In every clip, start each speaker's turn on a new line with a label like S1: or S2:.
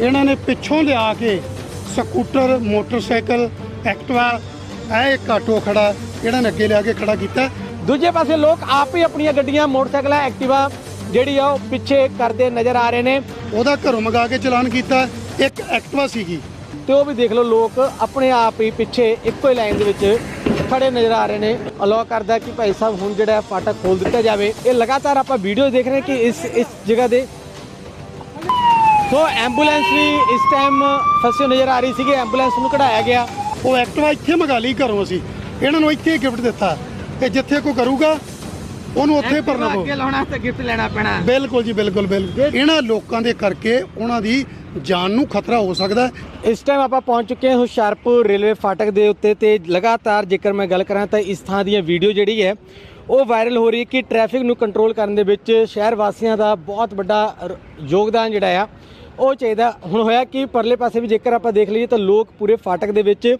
S1: ਇਹਨਾਂ ਨੇ ਪਿੱਛੋਂ ਲਿਆ ਕੇ ਸਕੂਟਰ, ਮੋਟਰਸਾਈਕਲ, ਐਕਟਿਵਾ, ਇਹ ਇੱਕ ਆਟੋ ਖੜਾ, ਇਹਨਾਂ ਨੇ ਅੱਗੇ ਲਿਆ ਕੇ ਖੜਾ ਕੀਤਾ।
S2: ਦੂਜੇ ਪਾਸੇ ਲੋਕ ਆਪ ਹੀ ਆਪਣੀਆਂ ਗੱਡੀਆਂ, ਮੋਟਰਸਾਈਕਲਾਂ, ਐਕਟਿਵਾ ਜਿਹੜੀ ਆ ਉਹ ਪਿੱਛੇ ਕਰਦੇ ਨਜ਼ਰ ਆ ਰਹੇ ਨੇ।
S1: ਉਹਦਾ ਘਰੋਂ ਮੰਗਾ ਕੇ ਚਲਾਨ ਕੀਤਾ। ਇੱਕ ਐਕਟਿਵਾ ਸੀਗੀ।
S2: ਤੇ ਉਹ ਵੀ ਦੇਖ ਲਓ, ਲੋਕ ਆਪਣੇ ਆਪ ਹੀ ਪਿੱਛੇ ਇੱਕੋ ਹੀ ਲਾਈਨ ਦੇ ਵਿੱਚ ਖੜੇ ਨਜ਼ਰ ਆ ਰਹੇ ਨੇ। ਅਲਾਉ ਕਰਦਾ ਕਿ ਭਾਈ ਸਾਹਿਬ, ਹੁਣ ਜਿਹੜਾ ਹੈ ਫਾਟਕ ਖੋਲ ਦਿੱਤਾ ਜਾਵੇ। ਇਹ ਲਗਾਤਾਰ ਆਪਾਂ ਵੀਡੀਓ ਦੇਖ ਰਹੇ ਕਿ ਇਸ ਇਸ ਜਗ੍ਹਾ ਦੇ ਸੋ ਐਂਬੂਲੈਂਸ ਵੀ ਇਸ ਟਾਈਮ ਫਸੀ ਨਜ਼ਰ ਆ ਰਹੀ ਸੀਗੀ ਐਂਬੂਲੈਂਸ ਨੂੰ ਕਢਾਇਆ ਗਿਆ।
S1: ਉਹ ਐਕਟਿਵਾ ਇੱਥੇ ਮੰਗਾ ਲਈ ਘਰੋਂ ਅਸੀਂ। ਇਹਨਾਂ ਨੂੰ ਇੱਥੇ ਗਿਫਟ ਦਿੱਤਾ ਤੇ ਜਿੱਥੇ ਕੋਈ ਕਰੂਗਾ ਉਹਨੂੰ ਉੱਥੇ ਭਰਨਾ ਪਊ।
S2: ਅੱਗੇ ਲਾਉਣਾ ਤੇ ਗਿਫਟ ਲੈਣਾ ਪੈਣਾ।
S1: ਬਿਲਕੁਲ ਜੀ ਬਿਲਕੁਲ ਬਿਲਕੁਲ। ਇਹਨਾਂ ਲੋਕਾਂ ਦੇ ਕਰਕੇ ਉਹਨਾਂ ਦੀ ਜਾਨ ਨੂੰ ਖਤਰਾ ਹੋ ਸਕਦਾ
S2: ਇਸ ਟਾਈਮ ਆਪਾਂ ਪਹੁੰਚ ਚੁੱਕੇ ਹਾਂ ਹੁਸ਼ਿਆਰਪੁਰ ਰੇਲਵੇ ਫਾਟਕ ਦੇ ਉੱਤੇ ਤੇ ਲਗਾਤਾਰ ਜੇਕਰ ਮੈਂ ਗੱਲ ਕਰਾਂ ਤਾਂ ਇਸ ਥਾਂ ਦੀਆਂ ਵੀਡੀਓ ਜਿਹੜੀ ਹੈ ਉਹ ਵਾਇਰਲ ਹੋ ਰਹੀ ਹੈ ਕਿ ਟ੍ਰੈਫਿਕ ਨੂੰ ਕੰਟਰੋਲ ਕਰਨ ਦੇ ਵਿੱਚ ਸ਼ਹਿਰ ਵਾਸੀਆਂ ਦਾ ਬਹੁਤ ਵੱਡਾ ਯੋਗਦਾਨ ਜਿਹੜਾ ਆ ਉਹ ਚਾਹੀਦਾ। ਹੁਣ ਹੋਇਆ ਕਿ ਪਰਲੇ ਪਾਸੇ ਵੀ ਜੇਕਰ ਆਪਾਂ ਦੇਖ ਲਈਏ ਤਾਂ ਲੋਕ ਪੂਰੇ ਫਾਟਕ ਦੇ ਵਿੱਚ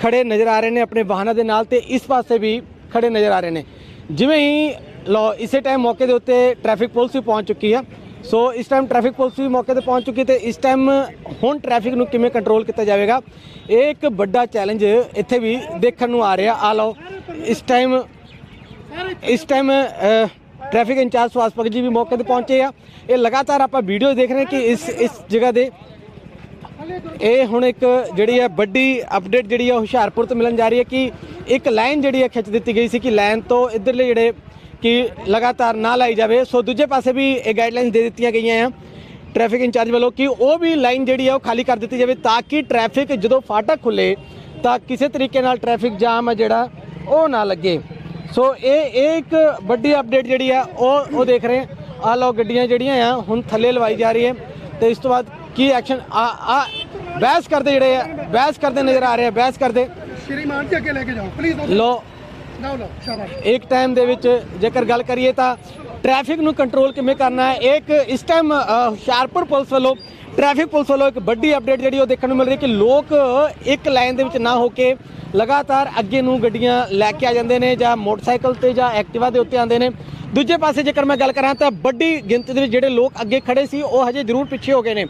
S2: ਖੜੇ ਨਜ਼ਰ ਆ ਰਹੇ ਨੇ ਆਪਣੇ ਵਾਹਨਾਂ ਦੇ ਨਾਲ ਤੇ ਇਸ ਪਾਸੇ ਵੀ ਖੜੇ ਨਜ਼ਰ ਆ ਰਹੇ ਨੇ। ਜਿਵੇਂ ਹੀ ਲੋ ਇਸੇ ਟਾਈਮ ਮੌਕੇ ਦੇ ਉੱਤੇ ਟ੍ਰੈਫਿਕ ਪੁਲਿਸ ਵੀ ਪਹੁੰਚ ਚੁੱਕੀ ਹੈ ਸੋ ਇਸ ਟਾਈਮ ਟ੍ਰੈਫਿਕ ਪੁਲਿਸ ਵੀ ਮੌਕੇ ਤੇ ਪਹੁੰਚ ਚੁੱਕੀ ਤੇ ਇਸ ਟਾਈਮ ਹੁਣ ਟ੍ਰੈਫਿਕ ਨੂੰ ਕਿਵੇਂ ਕੰਟਰੋਲ ਕੀਤਾ ਜਾਵੇਗਾ? ਇਹ ਇੱਕ ਵੱਡਾ ਚੈਲੰਜ ਇੱਥੇ ਵੀ ਦੇਖਣ ਨੂੰ ਆ ਰਿਹਾ। ਆ ਲਓ, ਇਸ ਟਾਈਮ ਇਸ ਟਾਈਮ ਟ੍ਰੈਫਿਕ ਇੰਚਾਰਜ ਸੁਆਸਪਕ ਜੀ ਵੀ ਮੌਕੇ ਤੇ ਪਹੁੰਚੇ ਆ ਇਹ ਲਗਾਤਾਰ ਆਪਾਂ ਵੀਡੀਓ ਦੇਖ ਰਹੇ ਹਾਂ ਕਿ ਇਸ ਇਸ ਜਗ੍ਹਾ ਦੇ ਇਹ ਹੁਣ ਇੱਕ ਜਿਹੜੀ ਹੈ ਵੱਡੀ ਅਪਡੇਟ ਜਿਹੜੀ ਹੈ ਹੁਸ਼ਿਆਰਪੁਰ ਤੋਂ ਮਿਲਣ ਜਾ ਰਹੀ ਹੈ ਕਿ ਇੱਕ ਲਾਈਨ ਜਿਹੜੀ ਹੈ ਖਿੱਚ ਦਿੱਤੀ ਗਈ ਸੀ ਕਿ ਲਾਈਨ ਤੋਂ ਇਧਰਲੇ ਜਿਹੜੇ ਕਿ ਲਗਾਤਾਰ ਨਾ ਲਾਈ ਜਾਵੇ ਸੋ ਦੂਜੇ ਪਾਸੇ ਵੀ ਇਹ ਗਾਈਡਲਾਈਨਸ ਦੇ ਦਿੱਤੀਆਂ ਗਈਆਂ ਆ ਟ੍ਰੈਫਿਕ ਇੰਚਾਰਜ ਵੱਲੋਂ ਕਿ ਉਹ ਵੀ ਲਾਈਨ ਜਿਹੜੀ ਹੈ ਉਹ ਖਾਲੀ ਕਰ ਦਿੱਤੀ ਜਾਵੇ ਤਾਂ ਕਿ ਟ੍ਰੈਫਿਕ ਜਦੋਂ ਫਾਟਕ ਖੁੱਲੇ ਤਾਂ ਕਿਸੇ ਤਰੀਕੇ ਨਾਲ ਟ੍ਰੈਫਿਕ ਜਾਮ ਹੈ ਜਿਹੜਾ ਉਹ ਨਾ ਲੱਗੇ ਸੋ ਇਹ ਇਹ ਇੱਕ ਵੱਡੀ ਅਪਡੇਟ ਜਿਹੜੀ ਆ ਉਹ ਉਹ ਦੇਖ ਰਹੇ ਆਹ ਲੋ ਗੱਡੀਆਂ ਜਿਹੜੀਆਂ ਆ ਹੁਣ ਥੱਲੇ ਲਵਾਈ ਜਾ ਰਹੀ ਹੈ। ਤੇ ਇਸ ਤੋਂ ਬਾਅਦ ਕੀ ਐਕਸ਼ਨ ਆ ਆ ਬਹਿਸ ਕਰਦੇ ਜਿਹੜੇ ਆ ਬਹਿਸ ਕਰਦੇ ਨਜ਼ਰ ਆ ਰਹੇ ਆ ਬਹਿਸ ਕਰਦੇ।
S1: ਸ਼੍ਰੀਮਾਨ ਜੀ ਅੱਗੇ ਲੈ ਕੇ ਜਾਓ। ਪਲੀਜ਼
S2: ਲੋ ਇੱਕ ਟਾਈਮ ਦੇ ਵਿੱਚ ਜੇਕਰ ਗੱਲ ਕਰੀਏ ਤਾਂ ਟ੍ਰੈਫਿਕ ਨੂੰ ਕੰਟਰੋਲ ਕਿਵੇਂ ਕਰਨਾ ਹੈ? ਇੱਕ ਇਸ ਟਾਈਮ ਹੁਸ਼ਿਆਰਪੁਰ ਪੁਲਿਸ ਵੱਲੋਂ ਟ੍ਰੈਫਿਕ ਪੁਲਿਸ ਵੱਲੋਂ ਇੱਕ ਵੱਡੀ ਅਪਡੇਟ ਜਿਹੜੀ ਉਹ ਦੇਖਣ ਨੂੰ ਮਿਲ ਰਹੀ ਹੈ ਕਿ ਲੋਕ ਇੱਕ ਲਾਈਨ ਦੇ ਵਿੱਚ ਨਾ ਹੋ ਕੇ ਲਗਾਤਾਰ ਅੱਗੇ ਨੂੰ ਗੱਡੀਆਂ ਲੈ ਕੇ ਆ ਜਾਂਦੇ ਨੇ ਜਾਂ ਮੋਟਰਸਾਈਕਲ ਤੇ ਜਾਂ ਐਕਟਿਵਾ ਦੇ ਉੱਤੇ ਆਉਂਦੇ ਨੇ। ਦੂਜੇ ਪਾਸੇ ਜੇਕਰ ਮੈਂ ਗੱਲ ਕਰਾਂ ਤਾਂ ਵੱਡੀ ਗਿਣਤੀ ਦੇ ਵਿੱਚ ਜਿਹੜੇ ਲੋਕ ਅੱਗੇ ਖੜੇ ਸੀ ਉਹ ਹਜੇ ਜ਼ਰੂਰ ਪਿੱਛੇ ਹੋ ਗਏ ਨੇ।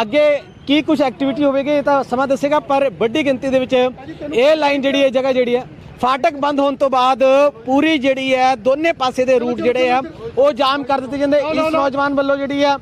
S2: ਅੱਗੇ ਕੀ ਕੁਝ ਐਕਟੀਵਿਟੀ ਹੋਵੇਗੀ ਇਹ ਤਾਂ ਸਮਾਂ ਦੱਸੇਗਾ ਪਰ ਵੱਡੀ ਗਿਣਤੀ ਦੇ ਵਿੱਚ ਇਹ ਲਾਈਨ ਜਿਹੜੀ ਹੈ ਜਗ੍ਹਾ ਜਿਹੜੀ ਹੈ ਫਾਟਕ ਬੰਦ ਹੋਣ ਤੋਂ ਬਾਅਦ ਪੂਰੀ ਜਿਹੜੀ ਹੈ ਦੋਨੇ ਪਾਸੇ ਦੇ ਰੂਟ ਜਿਹੜੇ ਆ ਉਹ ਜਾਮ ਕਰ ਦਿੱਤੇ ਜਾਂਦੇ। ਇਸ ਨੌਜਵਾਨ ਵੱਲੋਂ ਜਿਹੜੀ ਆ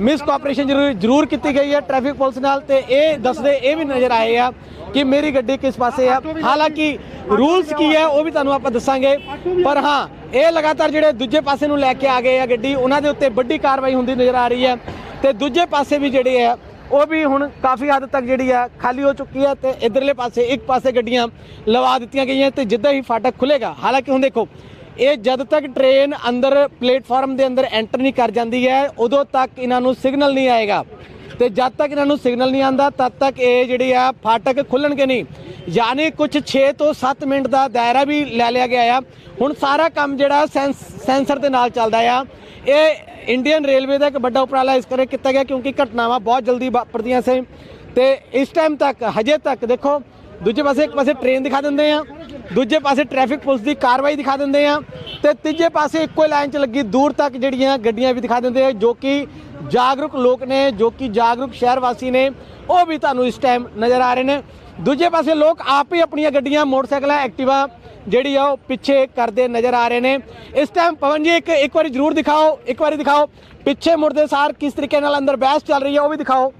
S2: ਮਿਸ ਕੋਆਪਰੇਸ਼ਨ ਜ਼ਰੂਰ ਜ਼ਰੂਰ ਕੀਤੀ ਗਈ ਹੈ ਟ੍ਰੈਫਿਕ ਪੁਲਿਸ ਨਾਲ ਤੇ ਇਹ ਦੱਸਦੇ, ਇਹ ਵੀ ਨਜ਼ਰ ਆਏ ਆ ਕਿ ਮੇਰੀ ਗੱਡੀ ਕਿਸ ਪਾਸੇ ਆ। ਹਾਲਾਂਕਿ ਰੂਲਸ ਕੀ ਹੈ, ਉਹ ਵੀ ਤੁਹਾਨੂੰ ਆਪਾਂ ਦੱਸਾਂਗੇ। ਪਰ ਹਾਂ, ਇਹ ਲਗਾਤਾਰ ਜਿਹੜੇ ਦੂਜੇ ਪਾਸੇ ਨੂੰ ਲੈ ਕੇ ਆ ਗਏ ਆ ਗੱਡੀ, ਉਹਨਾਂ ਦੇ ਉੱਤੇ ਵੱਡੀ ਕਾਰਵਾਈ ਹੁੰਦੀ ਨਜ਼ਰ ਆ ਰਹੀ ਹੈ। ਤੇ ਦੂਜੇ ਪਾਸੇ ਵੀ ਜਿਹੜੇ ਆ, ਉਹ ਵੀ ਹੁਣ ਕਾਫੀ ਹੱਦ ਤੱਕ ਜਿਹੜੀ ਆ, ਖਾਲੀ ਹੋ ਚੁੱਕੀ ਹੈ ਤੇ ਇਧਰਲੇ ਪਾਸੇ, ਇੱਕ ਪਾਸੇ ਗੱਡੀਆਂ ਲਵਾ ਦਿੱਤੀਆਂ ਗਈਆਂ ਤੇ ਜਿੱਦਾਂ ਹੀ ਫਾਟਕ ਖੁੱਲੇਗਾ ਹਾਲਾਂਕਿ ਹੁਣ ਦੇਖੋ ਇਹ ਜਦ ਤੱਕ ਟ੍ਰੇਨ ਅੰਦਰ ਪਲੇਟਫਾਰਮ ਦੇ ਅੰਦਰ ਐਂਟਰ ਨਹੀਂ ਕਰ ਜਾਂਦੀ ਹੈ, ਉਦੋਂ ਤੱਕ ਇਹਨਾਂ ਨੂੰ ਸਿਗਨਲ ਨਹੀਂ ਆਏਗਾ। ਤੇ ਜਦ ਤੱਕ ਇਹਨਾਂ ਨੂੰ ਸਿਗਨਲ ਨਹੀਂ ਆਂਦਾ ਤਦ ਤੱਕ ਇਹ ਜਿਹੜੀ ਆ ਫਾਟਕ ਖੁੱਲਣਗੇ ਨਹੀਂ। ਯਾਨੀ ਕੁਝ 6 ਤੋਂ 7 ਮਿੰਟ ਦਾ ਦਾਇਰਾ ਵੀ ਲੈ ਲਿਆ ਗਿਆ ਆ। ਹੁਣ ਸਾਰਾ ਕੰਮ ਜਿਹੜਾ ਸੈਂਸ, ਸੈਂਸਰ ਦੇ ਨਾਲ ਚੱਲਦਾ ਆ। ਇਹ ਇੰਡੀਅਨ ਰੇਲਵੇ ਦਾ ਇੱਕ ਵੱਡਾ ਉਪਰਾਲਾ ਇਸ ਕਰਕੇ ਕੀਤਾ ਗਿਆ ਕਿਉਂਕਿ ਘਟਨਾਵਾਂ ਬਹੁਤ ਜਲਦੀ ਵਾਪਰਦੀਆਂ ਸੀ। ਤੇ ਇਸ ਟਾਈਮ ਤੱਕ, ਹਜੇ ਤੱਕ ਦੇਖੋ ਦੂਜੇ ਪਾਸੇ ਇੱਕ ਪਾਸੇ ਟ੍ਰੇਨ ਦਿਖਾ ਦਿੰਦੇ ਆ, ਦੂਜੇ ਪਾਸੇ ਟ੍ਰੈਫਿਕ ਪੁਲਿਸ ਦੀ ਕਾਰਵਾਈ ਦਿਖਾ ਦਿੰਦੇ ਆ ਤੇ ਤੀਜੇ ਪਾਸੇ ਇੱਕੋ ਹੀ ਲਾਈਨ 'ਚ ਲੱਗੀ ਦੂਰ ਤੱਕ ਜਿਹੜੀਆਂ ਗੱਡੀਆਂ ਵੀ ਦਿਖਾ ਦਿੰਦੇ ਆ, ਜੋ ਕਿ ਜਾਗਰੂਕ ਲੋਕ ਨੇ, ਜੋ ਕਿ ਜਾਗਰੂਕ ਸ਼ਹਿਰ ਵਾਸੀ ਨੇ, ਉਹ ਵੀ ਤੁਹਾਨੂੰ ਇਸ ਟਾਈਮ ਨਜ਼ਰ ਆ ਰਹੇ ਨੇ। ਦੂਜੇ ਪਾਸੇ ਲੋਕ ਆਪ ਹੀ ਆਪਣੀਆਂ ਗੱਡੀਆਂ, ਮੋਟਰਸਾਈਕਲਾਂ ਐਕਟਿਵਾ ਜਿਹੜੀ ਆ ਉਹ ਪਿੱਛੇ ਕਰਦੇ ਨਜ਼ਰ ਆ ਰਹੇ ਨੇ। ਇਸ ਟਾਈਮ ਪਵਨ ਜੀ, ਇੱਕ ਇੱਕ ਵਾਰੀ ਜ਼ਰੂਰ ਦਿਖਾਓ, ਇੱਕ ਵਾਰੀ ਦਿਖਾਓ, ਪਿੱਛੇ ਮੁੜਦੇ ਸਾਰ ਕਿਸ ਤਰੀਕੇ ਨਾਲ ਅੰਦਰ ਬਹਿਸ ਚੱਲ ਰਹੀ ਹੈ ਉਹ ਵੀ ਦਿਖਾਓ।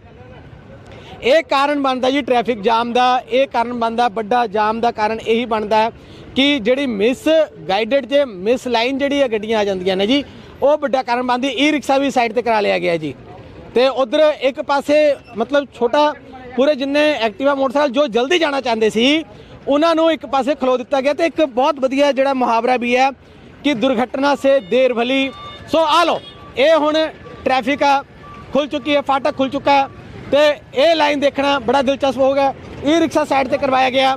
S2: ਇਹ ਕਾਰਨ ਬਣਦਾ ਜੀ ਟ੍ਰੈਫਿਕ ਜਾਮ ਦਾ, ਇਹ ਕਾਰਨ ਬਣਦਾ, ਵੱਡਾ ਜਾਮ ਦਾ ਕਾਰਨ ਇਹੀ ਬਣਦਾ ਹੈ ਕਿ ਜਿਹੜੀ ਮਿਸ ਗਾਈਡਡ ਜੇ ਮਿਸ ਲਾਈਨ ਜਿਹੜੀ ਹੈ ਗੱਡੀਆਂ ਆ ਜਾਂਦੀਆਂ ਨੇ ਜੀ, ਉਹ ਵੱਡਾ ਕਾਰਨ ਬਣਦੀ ਈ ਰਿਕਸ਼ਾ ਵੀ ਸਾਈਡ ਤੇ ਕਰਾ ਲਿਆ ਗਿਆ ਜੀ। ਤੇ ਉਧਰ ਇੱਕ ਪਾਸੇ ਮਤਲਬ ਛੋਟਾ ਪੂਰੇ ਜਿੰਨੇ ਐਕਟਿਵਾ ਮੋਟਰਸਾਈਕਲ ਜੋ ਜਲਦੀ ਜਾਣਾ ਚਾਹੁੰਦੇ ਸੀ, ਉਹਨਾਂ ਨੂੰ ਇੱਕ ਪਾਸੇ ਖਲੋ ਦਿੱਤਾ ਗਿਆ ਤੇ ਇੱਕ ਬਹੁਤ ਵਧੀਆ ਜਿਹੜਾ ਮੁਹਾਵਰਾ ਵੀ ਹੈ ਕਿ ਦੁਰਘਟਨਾ ਸੇ ਦੇਰ ਭਲੀ। ਸੋ ਆ ਲੋ ਇਹ ਹੁਣ ਟ੍ਰੈਫਿਕ ਆ, ਖੁੱਲ ਚੁੱਕੀ ਹੈ, ਫਾਟਕ ਖੁੱਲ ਚੁੱਕਾ ਹੈ। ਤੇ ਇਹ ਲਾਈਨ ਦੇਖਣਾ ਬੜਾ ਦਿਲਚਸਪ ਹੋਗਾ ਈ ਰਿਕਸ਼ਾ ਸਾਈਡ ਤੇ ਕਰਵਾਇਆ ਗਿਆ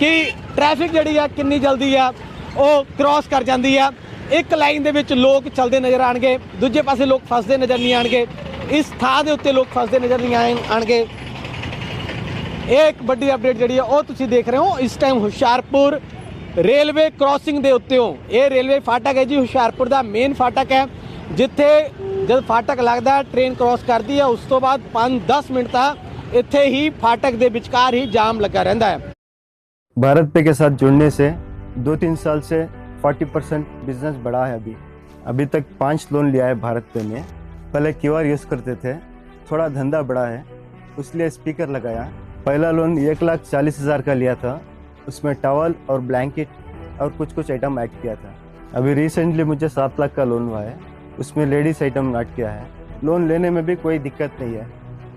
S2: ਕਿ ਟ੍ਰੈਫਿਕ ਜਿਹੜੀ ਆ, ਕਿੰਨੀ ਜਲਦੀ ਆ, ਉਹ ਕ੍ਰਾਸ ਕਰ ਜਾਂਦੀ ਆ। ਇੱਕ ਲਾਈਨ ਦੇ ਵਿੱਚ ਲੋਕ ਚੱਲਦੇ ਨਜ਼ਰ ਆਣਗੇ ਦੂਜੇ ਪਾਸੇ ਲੋਕ ਫਸਦੇ ਨਜ਼ਰ ਨਹੀਂ ਆਣਗੇ ਇਸ ਥਾਂ ਦੇ ਉੱਤੇ ਲੋਕ ਫਸਦੇ ਨਜ਼ਰ ਨਹੀਂ ਆਏ- ਆਣਗੇ ਇਹ ਇੱਕ ਵੱਡੀ ਅਪਡੇਟ ਜਿਹੜੀ ਆ, ਉਹ ਤੁਸੀਂ ਦੇਖ ਰਹੇ ਹੋ ਇਸ ਟਾਈਮ ਹੁਸ਼ਿਆਰਪੁਰ ਰੇਲਵੇ ਕ੍ਰਾਸਿੰਗ ਦੇ ਉੱਤੇ ਹੋ ਇਹ ਰੇਲਵੇ ਫਾਟਕ ਹੈ ਜੀ, ਹੁਸ਼ਿਆਰਪੁਰ ਦਾ ਮੇਨ ਫਾਟਕ ਹੈ, ਜਿੱਥੇ ਜਦ ਫਾਟਕ ਲੱਗਦਾ ਹੈ ਟ੍ਰੇਨ ਕ੍ਰਾਸ ਕਰਦੀ ਹੈ ਉਸ ਤੋਂ ਬਾਅਦ 5-10 ਮਿੰਟ ਤੱਕ ਇੱਥੇ ਹੀ ਫਾਟਕ ਦੇ ਵਿਚਕਾਰ ਹੀ ਜਾਮ ਲੱਗਾ ਰਹਿੰਦਾ ਹੈ
S3: भारत पे के साथ जुड़ने से दो तीन साल से 40 परसेंट बिजनेस बढ़ा है अभी अभी तक पांच लोन लिया है भारत पे में पहले क्यू आर यूज़ करते थे थोड़ा धंधा बढ़ा है उसलिए स्पीकर लगाया पहला लोन एक लाख चालीस हज़ार का लिया था उसमें टॉवल और ब्लैंकेट और कुछ कुछ आइटम ऐड किया था अभी रिसेंटली मुझे सात लाख का लोन हुआ है उसमें लेडीज़ आइटम ऐड किया है। लोन लेने में भी कोई दिक्कत नहीं है।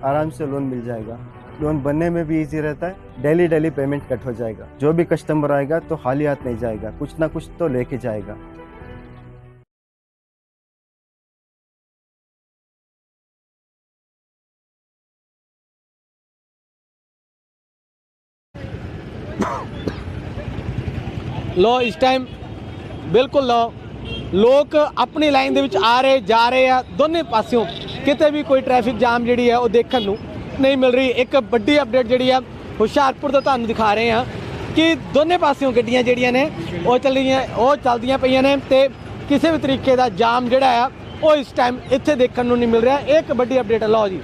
S3: आराम से लोन मिल जाएगा। लोन बनने में भी इजी रहता है। डेली डेली पेमेंट कट हो जाएगा। जो भी कस्टमर आएगा तो खाली हाथ नहीं जाएगा। कुछ ना कुछ तो लेके जाएगा।
S2: लो इस टाइम बिल्कुल लो ਲੋਕ ਆਪਣੀ ਲਾਈਨ ਦੇ ਵਿੱਚ ਆ ਰਹੇ, ਜਾ ਰਹੇ ਆ। ਦੋਨੇ ਪਾਸਿਓਂ ਕਿਤੇ ਵੀ ਕੋਈ ਟ੍ਰੈਫਿਕ ਜਾਮ ਜਿਹੜੀ ਹੈ, ਉਹ ਦੇਖਣ ਨੂੰ ਨਹੀਂ ਮਿਲ ਰਹੀ। ਇੱਕ ਵੱਡੀ ਅਪਡੇਟ ਜਿਹੜੀ ਆ, ਹੁਸ਼ਿਆਰਪੁਰ ਤੋਂ ਤੁਹਾਨੂੰ ਦਿਖਾ ਰਹੇ ਆ ਕਿ ਦੋਨੇ ਪਾਸਿਓਂ ਗੱਡੀਆਂ ਜਿਹੜੀਆਂ ਨੇ, ਉਹ ਚੱਲੀਆਂ, ਉਹ ਚੱਲਦੀਆਂ ਪਈਆਂ ਨੇ ਤੇ ਕਿਸੇ ਵੀ ਤਰੀਕੇ ਦਾ ਜਾਮ ਜਿਹੜਾ ਆ, ਉਹ ਇਸ ਟਾਈਮ ਇੱਥੇ ਦੇਖਣ ਨੂੰ ਨਹੀਂ ਮਿਲ ਰਿਹਾ। ਇਹ ਇੱਕ ਵੱਡੀ ਅਪਡੇਟ ਹੈ ਲਓ ਜੀ।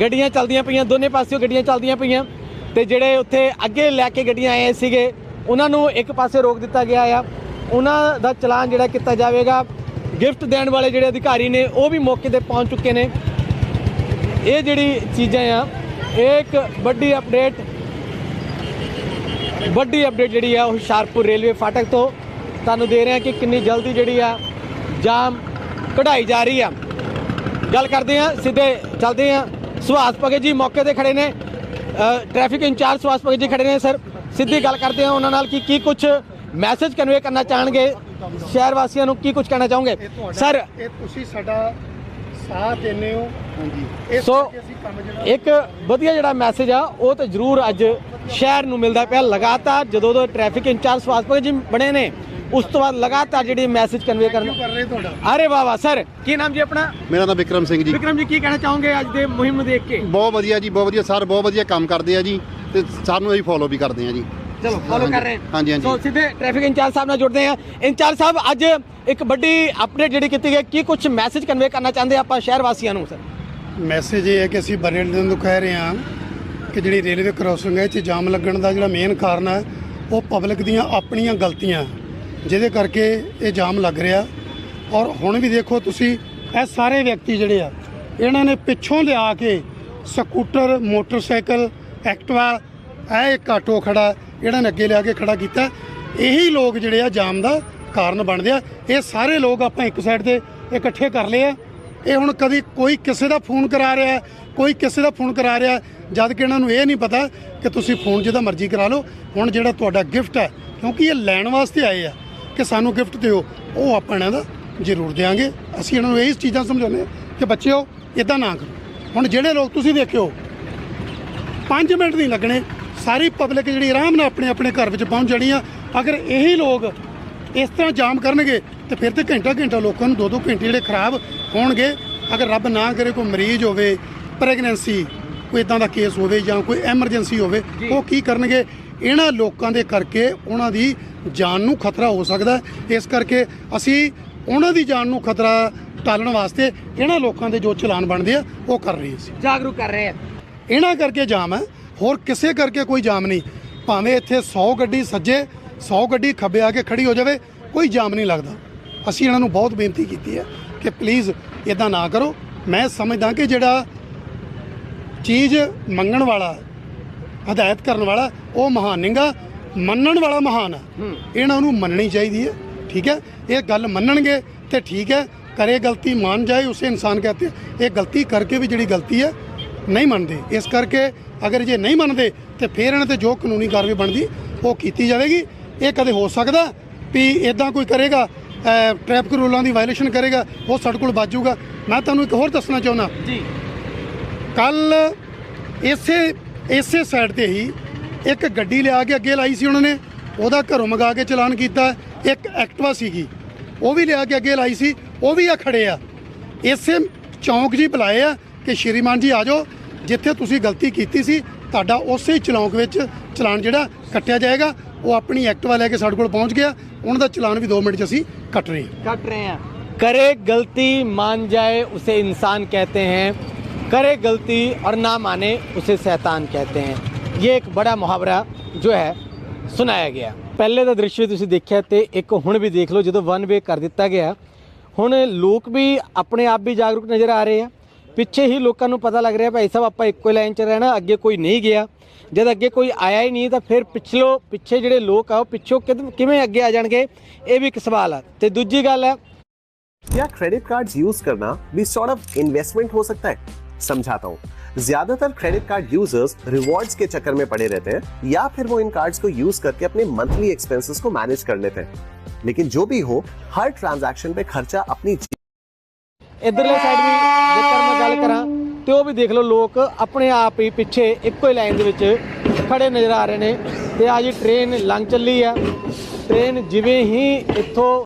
S2: ਗੱਡੀਆਂ ਚੱਲਦੀਆਂ ਪਈਆਂ, ਦੋਨੇ ਪਾਸਿਓਂ ਗੱਡੀਆਂ ਚੱਲਦੀਆਂ ਪਈਆਂ ਤੇ ਜਿਹੜੇ ਉੱਥੇ ਅੱਗੇ ਲੈ ਕੇ ਗੱਡੀਆਂ ਆਏ ਸੀਗੇ, ਉਹਨਾਂ ਨੂੰ ਇੱਕ ਪਾਸੇ ਰੋਕ ਦਿੱਤਾ ਗਿਆ ਆ। ਉਹਨਾਂ ਦਾ ਚਲਾਨ ਜਿਹੜਾ ਕੀਤਾ ਜਾਵੇਗਾ ਗਿਫਟ ਦੇਣ ਵਾਲੇ ਜਿਹੜੇ ਅਧਿਕਾਰੀ ਨੇ, ਉਹ ਵੀ ਮੌਕੇ ਤੇ ਪਹੁੰਚ ਚੁੱਕੇ ਨੇ। ਇਹ ਜਿਹੜੀ ਚੀਜ਼ਾਂ ਆ, ਇਹ ਇੱਕ ਵੱਡੀ ਅਪਡੇਟ ਵੱਡੀ ਅਪਡੇਟ ਜਿਹੜੀ ਆ, ਉਹ ਹੁਸ਼ਿਆਰਪੁਰ ਰੇਲਵੇ ਫਾਟਕ ਤੋਂ ਤੁਹਾਨੂੰ ਦੇ ਰਹੇ ਹਾਂ ਕਿ ਕਿੰਨੀ ਜਲਦੀ ਜਿਹੜੀ ਆ, ਜਾਮ ਕਢਾਈ ਜਾ ਰਹੀ ਆ। ਗੱਲ ਕਰਦੇ ਆ, ਸਿੱਧੇ ਚੱਲਦੇ ਆ। ਸੁਹਾਸ ਭਗਤ ਜੀ ਮੌਕੇ ਤੇ ਖੜੇ ਨੇ। ਟ੍ਰੈਫਿਕ ਇੰਚਾਰਜ ਸੁਹਾਸ ਭਗਤ ਜੀ ਖੜੇ ਨੇ, ਸਰ। ਸਿੱਧੀ ਗੱਲ ਕਰਦੇ ਆ ਉਹਨਾਂ ਨਾਲ ਕਿ ਕੀ ਕੁਝ ਮੈਸੇਜ ਕਨਵੇ ਕਰਨਾ ਚਾਹਣਗੇ? ਸ਼ਹਿਰ ਵਾਸੀਆਂ ਨੂੰ ਕੀ ਕੁਝ ਕਹਿਣਾ ਚਾਹੋਗੇ? ਸਰ
S1: ਇਹ ਤੁਸੀਂ ਸਾਡਾ ਸਾਥ ਦਿੰਦੇ ਹੋ। ਹਾਂਜੀ। ਇਸ
S2: ਸੋ
S1: ਕਰਕੇ ਅਸੀਂ ਕੰਮ ਜਿਹੜਾ
S2: ਇੱਕ ਵਧੀਆ ਜਿਹੜਾ ਮੈਸੇਜ ਆ ਉਹ ਤਾਂ ਜ਼ਰੂਰ ਅੱਜ ਸ਼ਹਿਰ ਨੂੰ ਮਿਲਦਾ ਪਿਆ। ਲਗਾਤਾਰ ਜਦੋਂ ਤੋਂ ਟ੍ਰੈਫਿਕ ਇੰਚਾਰਜ ਭਗਤ ਜੀ ਬਣੇ ਨੇ ਉਸ ਤੋਂ ਬਾਅਦ ਲਗਾਤਾਰ ਜਿਹੜੀ ਮੈਸੇਜ ਕਨਵੇ ਕਰਨ
S1: ਕਰ ਰਹੇ ਤੁਹਾਡਾ।
S2: ਅਰੇ ਵਾਹ ਵਾਹ ਸਰ ਕੀ ਨਾਮ ਜੀ ਆਪਣਾ?
S4: ਮੇਰਾ ਨਾਮ ਵਿਕਰਮ ਸਿੰਘ ਜੀ।
S2: ਵਿਕਰਮ ਜੀ ਕੀ ਕਹਿਣਾ ਚਾਹੋਗੇ ਅੱਜ ਦੇ ਮੁਹਿੰਮ ਦੇਖ ਕੇ?
S4: ਬਹੁਤ ਵਧੀਆ ਜੀ ਬਹੁਤ ਵਧੀਆ। ਸਰ ਬਹੁਤ ਵਧੀਆ ਕੰਮ ਕਰਦੇ ਆ ਜੀ ਤੇ ਸਾਨੂੰ ਅਸੀਂ ਫੋਲੋ ਵੀ ਕਰਦੇ ਆ ਜੀ।
S2: ਚਲੋ ਫੋਲੋ ਕਰ ਰਹੇ
S4: ਹਾਂਜੀ, ਹਾਂਜੀ।
S2: ਸੋ ਸਿੱਧੇ ਟ੍ਰੈਫਿਕ ਇੰਚਾਰਜ ਸਾਹਿਬ ਨਾਲ ਜੁੜਦੇ ਆ ਇੰਚਾਰਜ ਸਾਹਿਬ ਅੱਜ ਇੱਕ ਵੱਡੀ ਅਪਡੇਟ ਜਿਹੜੀ ਕੀਤੀ ਗਈ ਕੀ ਕੁਝ ਮੈਸੇਜ ਕਨਵੇ ਕਰਨਾ ਚਾਹੁੰਦੇ ਆਪਾਂ ਸ਼ਹਿਰ ਵਾਸੀਆਂ ਨੂੰ ਸਰ
S1: ਮੈਸੇਜ ਇਹ ਹੈ ਕਿ ਅਸੀਂ ਬਰੇਲ ਤੋਂ ਕਹਿ ਰਹੇ ਹਾਂ ਕਿ ਜਿਹੜੀ ਰੇਲਵੇ ਕ੍ਰਾਸਿੰਗ ਹੈ ਇਹ 'ਚ ਜਾਮ ਲੱਗਣ ਦਾ ਜਿਹੜਾ ਮੇਨ ਕਾਰਨ ਹੈ ਉਹ ਪਬਲਿਕ ਦੀਆਂ ਆਪਣੀਆਂ ਗਲਤੀਆਂ ਜਿਹਦੇ ਕਰਕੇ ਇਹ ਜਾਮ ਲੱਗ ਰਿਹਾ। ਔਰ ਹੁਣ ਵੀ ਦੇਖੋ ਤੁਸੀਂ ਇਹ ਸਾਰੇ ਵਿਅਕਤੀ ਜਿਹੜੇ ਆ ਇਹਨਾਂ ਨੇ ਪਿੱਛੋਂ ਲਿਆ ਕੇ ਸਕੂਟਰ ਮੋਟਰਸਾਈਕਲ ਐਕਟਿਵਾ ਇਹ ਇੱਕ ਆਟੋ ਖੜਾ ਇਹਨਾਂ ਨੇ ਅੱਗੇ ਲਿਆ ਕੇ ਖੜਾ ਕੀਤਾ ਇਹੀ ਲੋਕ ਜਿਹੜੇ ਆ ਜਾਮ ਦਾ ਕਾਰਨ ਬਣਦੇ ਆ। ਇਹ ਸਾਰੇ ਲੋਕ ਆਪਾਂ ਇੱਕ ਸਾਈਡ ਤੇ ਇਕੱਠੇ ਕਰ ਲਏ ਆ। ਇਹ ਹੁਣ ਕਦੀ ਕੋਈ ਕਿਸੇ ਦਾ ਫੋਨ ਕਰਾ ਰਿਹਾ ਕੋਈ ਕਿਸੇ ਦਾ ਫੋਨ ਕਰਾ ਰਿਹਾ ਹੈ, ਜਦ ਕਿ ਇਹਨਾਂ ਨੂੰ ਇਹ ਨਹੀਂ ਪਤਾ ਕਿ ਤੁਸੀਂ ਫੋਨ ਜਿਹਦਾ ਮਰਜ਼ੀ ਕਰਾ ਲਓ। ਹੁਣ ਜਿਹੜਾ ਤੁਹਾਡਾ ਗਿਫਟ ਹੈ ਕਿਉਂਕਿ ਇਹ ਲੈਣ ਵਾਸਤੇ ਆਏ ਆ ਕਿ ਸਾਨੂੰ ਗਿਫਟ ਦਿਓ ਉਹ ਆਪਾਂ ਇਹਨਾਂ ਦਾ ਜ਼ਰੂਰ ਦੇਾਂਗੇ ਅਸੀਂ ਇਹਨਾਂ ਨੂੰ ਇਹ ਚੀਜ਼ਾਂ ਸਮਝਾਉਂਦੇ ਹਾਂ ਕਿ ਬੱਚਿਓ ਇਦਾਂ ਨਾ ਕਰੋ। ਹੁਣ ਜਿਹੜੇ ਲੋਕ ਤੁਸੀਂ ਦੇਖਿਓ 5 ਮਿੰਟ ਨਹੀਂ ਲੱਗਣੇ। ਸਾਰੀ ਪਬਲਿਕ ਜਿਹੜੀ ਆਰਾਮ ਨਾਲ ਆਪਣੇ ਆਪਣੇ ਘਰ ਵਿੱਚ ਪਹੁੰਚ ਜਾਣੀ ਆ। ਅਗਰ ਇਹੀ ਲੋਕ ਇਸ ਤਰ੍ਹਾਂ ਜਾਮ ਕਰਨਗੇ ਤੇ ਫਿਰ ਤੇ ਘੰਟਾ ਘੰਟਾ ਲੋਕਾਂ ਨੂੰ ਦੋ ਦੋ ਘੰਟੇ ਜਿਹੜੇ ਖਰਾਬ ਹੋਣਗੇ। ਅਗਰ ਰੱਬ ਨਾ ਕਰੇ ਕੋਈ ਮਰੀਜ਼ ਹੋਵੇ ਪ੍ਰੈਗਨੈਂਸੀ ਕੋਈ ਇਦਾਂ ਦਾ ਕੇਸ ਹੋਵੇ ਜਾਂ ਕੋਈ ਐਮਰਜੈਂਸੀ ਹੋਵੇ ਉਹ ਕੀ ਕਰਨਗੇ? ਇਹਨਾਂ ਲੋਕਾਂ ਦੇ ਕਰਕੇ ਉਹਨਾਂ ਦੀ ਜਾਨ ਨੂੰ ਖਤਰਾ ਹੋ ਸਕਦਾ। ਇਸ ਕਰਕੇ ਅਸੀਂ ਉਹਨਾਂ ਦੀ ਜਾਨ ਨੂੰ ਖਤਰਾ ਟਾਲਣ ਵਾਸਤੇ ਇਹਨਾਂ ਲੋਕਾਂ ਦੇ ਜੋ ਚਲਾਨ ਬਣਦੇ ਆ ਉਹ ਕਰ ਰਹੇ ਸੀ
S2: ਜਾਗਰੂਕ ਕਰ ਰਹੇ ਆ
S1: ਇਹਨਾਂ ਕਰਕੇ ਜਾਮ ਹੈ। ਹੋਰ ਕਿਸੇ ਕਰਕੇ ਕੋਈ ਜਾਮ ਨਹੀਂ। ਭਾਵੇਂ ਇੱਥੇ 100 ਗੱਡੀ ਸੱਜੇ 100 ਗੱਡੀ ਖੱਬੇ ਆ ਕੇ ਖੜੀ ਹੋ ਜਾਵੇ ਕੋਈ ਜਾਮ ਨਹੀਂ ਲੱਗਦਾ। ਅਸੀਂ ਇਹਨਾਂ ਨੂੰ ਬਹੁਤ ਬੇਨਤੀ ਕੀਤੀ ਹੈ ਕਿ ਪਲੀਜ਼ ਇਦਾਂ ਨਾ ਕਰੋ। ਮੈਂ ਸਮਝਦਾ ਕਿ ਜਿਹੜਾ ਚੀਜ਼ ਮੰਗਣ ਵਾਲਾ ਹਦਾਇਤ ਕਰਨ ਵਾਲਾ ਉਹ ਮਹਾਨ ਨਹੀਂਗਾ। ਮੰਨਣ ਵਾਲਾ ਮਹਾਨ ਹੈ। ਇਹਨਾਂ ਨੂੰ ਮੰਨਣੀ ਚਾਹੀਦੀ ਹੈ ਠੀਕ ਹੈ? ਇਹ ਗੱਲ ਮੰਨਣਗੇ ਤੇ ਠੀਕ ਹੈ। ਕਰੇ ਗਲਤੀ ਮੰਨ ਜਾਏ ਉਸੇ ਇਨਸਾਨ ਕਹਤੇ। ਇਹ ਗਲਤੀ ਕਰਕੇ ਵੀ ਜਿਹੜੀ ਗਲਤੀ ਹੈ ਨਹੀਂ ਮੰਨਦੇ। ਇਸ ਕਰਕੇ ਅਗਰ ਜੇ ਨਹੀਂ ਮੰਨਦੇ ਤੇ ਫਿਰ ਇਹਨਾਂ ਤੇ ਜੋ ਕਾਨੂੰਨੀ ਕਾਰਵਾਈ ਬਣਦੀ ਉਹ ਕੀਤੀ ਜਾਵੇਗੀ। ਇਹ ਕਦੇ ਹੋ ਸਕਦਾ ਵੀ ਇਦਾਂ ਕੋਈ ਕਰੇਗਾ ਟ੍ਰੈਫਿਕ ਰੂਲਾਂ ਦੀ ਵਾਇਲੇਸ਼ਨ ਕਰੇਗਾ ਉਹ ਸਾਡੇ ਕੋਲ ਬਾਜੂਗਾ ਮੈਂ ਤੁਹਾਨੂੰ ਇੱਕ ਹੋਰ ਦੱਸਣਾ ਚਾਹੁੰਦਾ।
S2: ਜੀ।
S1: ਕੱਲ ਇਸੇ ਇਸੇ ਸਾਈਡ ਤੇ ਹੀ ਇੱਕ ਗੱਡੀ ਲਿਆ ਕੇ ਅੱਗੇ ਲਾਈ ਸੀ ਉਹਨਾਂ ਨੇ। ਉਹਦਾ ਘਰੋਂ ਮੰਗਾ ਕੇ ਚਲਾਨ ਕੀਤਾ। ਇੱਕ ਐਕਟਿਵਾ ਸੀਗੀ। ਉਹ ਵੀ ਲਿਆ ਕੇ ਅੱਗੇ ਲਾਈ ਸੀ। ਉਹ ਵੀ ਆ ਖੜੇ ਆ। ਇਸੇ ਚੌਂਕ ਜੀ ਬੁਲਾਏ ਆ ਕਿ ਸ਼੍ਰੀਮਾਨ ਜੀ ਆ ਜਾਓ। ਜਿੱਥੇ ਤੁਸੀਂ ਗਲਤੀ ਕੀਤੀ ਸੀ ਤੁਹਾਡਾ ਉਸੇ ਹੀ ਚੌਂਕ ਵਿੱਚ ਚਲਾਨ ਜਿਹੜਾ ਕੱਟਿਆ ਜਾਏਗਾ ਉਹ ਆਪਣੀ ਐਕਟਿਵਾ ਲੈ ਕੇ ਸਾਡੇ ਕੋਲ ਪਹੁੰਚ ਗਿਆ ਉਹਨਾਂ ਦਾ ਚਲਾਨ ਵੀ 2 ਮਿੰਟ 'ਚ ਅਸੀਂ ਕੱਟ ਰਹੇ ਹਾਂ
S2: ਕੱਟ ਰਹੇ ਆ करे गलती मान जाए उसे इंसान कहते हैं करे गलती और ना माने उसे शैतान कहते हैं ये एक बड़ा मुहावरा जो ਹੈ ਸੁਣਾਇਆ ਗਿਆ ਪਹਿਲੇ ਦਾ ਦ੍ਰਿਸ਼ ਵੀ ਤੁਸੀਂ ਦੇਖਿਆ ਤੇ ਇੱਕ ਹੁਣ ਵੀ ਦੇਖ ਲਓ ਜਦੋਂ ਵਨ ਵੇ ਕਰ ਦਿੱਤਾ ਗਿਆ ਹੁਣ ਲੋਕ ਵੀ ਆਪਣੇ ਆਪ ਵੀ ਜਾਗਰੂਕ ਨਜ਼ਰ ਆ ਰਹੇ ਆ ਪਿੱਛੇ ਹੀ ਲੋਕਾਂ ਨੂੰ ਪਤਾ ਲੱਗ ਰਿਹਾ ਭਾਈ ਸਾਹਿਬ ਆਪਾਂ ਇੱਕੋ ਲਾਈਨ 'ਚ ਰਹਿਣਾ ਅੱਗੇ ਕੋਈ ਨਹੀਂ ਗਿਆ ਜਦ ਅੱਗੇ ਕੋਈ ਆਇਆ ਹੀ ਨਹੀਂ ਤਾਂ ਫਿਰ ਪਿਛਲੋ ਪਿੱਛੇ ਜਿਹੜੇ ਲੋਕ ਆ ਉਹ ਪਿੱਛੋਂ ਕਿਦ- ਕਿਵੇਂ ਅੱਗੇ ਆ ਜਾਣਗੇ ਇਹ ਵੀ ਇੱਕ ਸਵਾਲ ਆ ਤੇ ਦੂਜੀ ਗੱਲ ਹੈ
S5: क्या क्रेडिट कार्ड्स यूज करना भी सॉर्ट ऑफ इन्वेस्टमेंट हो सकता है समझाता हूँ ज्यादातर क्रेडिट कार्ड यूजर्स रिवॉर्ड्स के चक्कर में पड़े रहते हैं या फिर वो इन कार्ड्स को यूज करके अपने मंथली एक्सपेंसेस को मैनेज कर लेते हैं लेकिन जो भी हो हर ट्रांजैक्शन पे खर्चा अपनी
S2: ਇਧਰਲੇ ਸਾਈਡ ਵੀ ਜੇਕਰ ਮੈਂ ਗੱਲ ਕਰਾਂ, ਤੇ ਉਹ ਵੀ ਦੇਖ ਲਓ ਲੋਕ ਆਪਣੇ ਆਪ ਹੀ ਪਿੱਛੇ ਇੱਕੋ ਹੀ ਲਾਈਨ ਦੇ ਵਿੱਚ ਖੜੇ ਨਜ਼ਰ ਆ ਰਹੇ ਨੇ। ਤੇ ਆ ਜੀ ਟ੍ਰੇਨ ਲੰਘ ਚੱਲੀ ਆ। ਟ੍ਰੇਨ ਜਿਵੇਂ ਹੀ ਇੱਥੋਂ